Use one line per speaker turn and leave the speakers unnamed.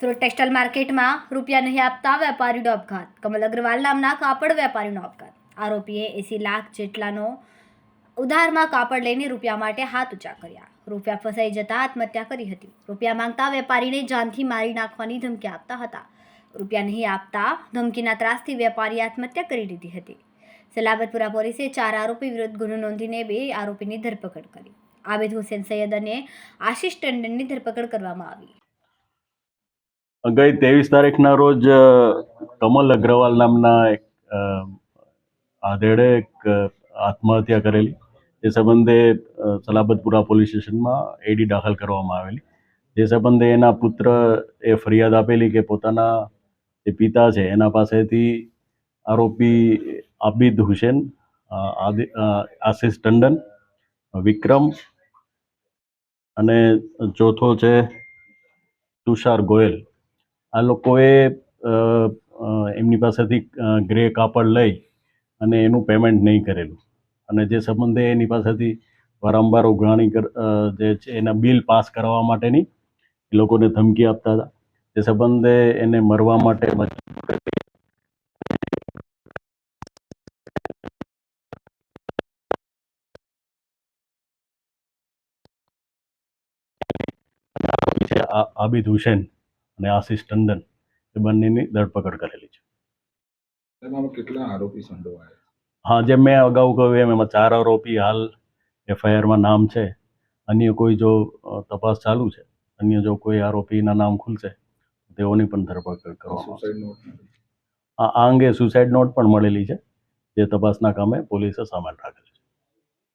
Surat textile માર્કેટમાં રૂપિયા નહીં આપતા વેપારીનો આપઘાત. કમલ અગ્રવાલ નામના કાપડ વેપારીનો આપઘાત. આરોપીએ એસી લાખ જેટલાનો ઉધારમાં કાપડ લઈને રૂપિયા માટે હાથ ઊંચા કર્યા. રૂપિયા ફસાઈ જતા આત્મહત્યા કરી હતી. રૂપિયા માંગતા વેપારીને જાનથી મારી નાખવાની ધમકી આપતા હતા. રૂપિયા નહીં આપતા ધમકીના ત્રાસથી વેપારી આત્મહત્યા કરી લીધી હતી. સલાબતપુરા પોલીસે ચાર આરોપી વિરુદ્ધ ગુનો નોંધીને બે આરોપીની ધરપકડ કરી. આબેદ હુસેન સૈયદ અને આશિષ ટંડનની ધરપકડ કરવામાં આવી.
ગઈ ત્રેવીસ તારીખના રોજ કમલ અગ્રવાલ નામના એક આધેડે એક આત્મહત્યા કરેલી. એ સંબંધે સલાબતપુરા પોલીસ સ્ટેશનમાં એડી દાખલ કરવામાં આવેલી. જે સંબંધે એના પુત્ર એ ફરિયાદ આપેલી કે પોતાના જે પિતા છે, એના પાસેથી આરોપી આબિદ હુસેન આશિષ ટંડન, વિક્રમ અને ચોથો છે તુષાર ગોયલ. આ લોકોએ એમની પાસેથી ગ્રે કાપડ લઈ અને એનું પેમેન્ટ નહીં કરેલું. અને જે સંબંધે એની પાસેથી વારંવાર ઉઘરાણી જે છે, એના બિલ પાસ કરવા માટેની એ લોકોને ધમકી આપતા હતા. તે સંબંધે એને મરવા માટે આબિદ હુસેન અને આશિષ ટંડન એ બંનેની ધરપકડ કરેલી છે.
કેટલા આરોપી સંડોવાયા
હા જેમ મેં અગાઉ કહ્યું એમ એમાં ચાર આરોપી હાલ એફઆઈઆરમાં નામ છે. અન્ય કોઈ જો તપાસ ચાલુ છે અન્ય જો કોઈ આરોપીના નામ ખુલશે તેઓની પણ ધરપકડ કરવામાં આવશે. આ આ અંગે સુસાઇડ નોટ પણ મળેલી છે જે તપાસના કામે પોલીસે સામાન રાખેલ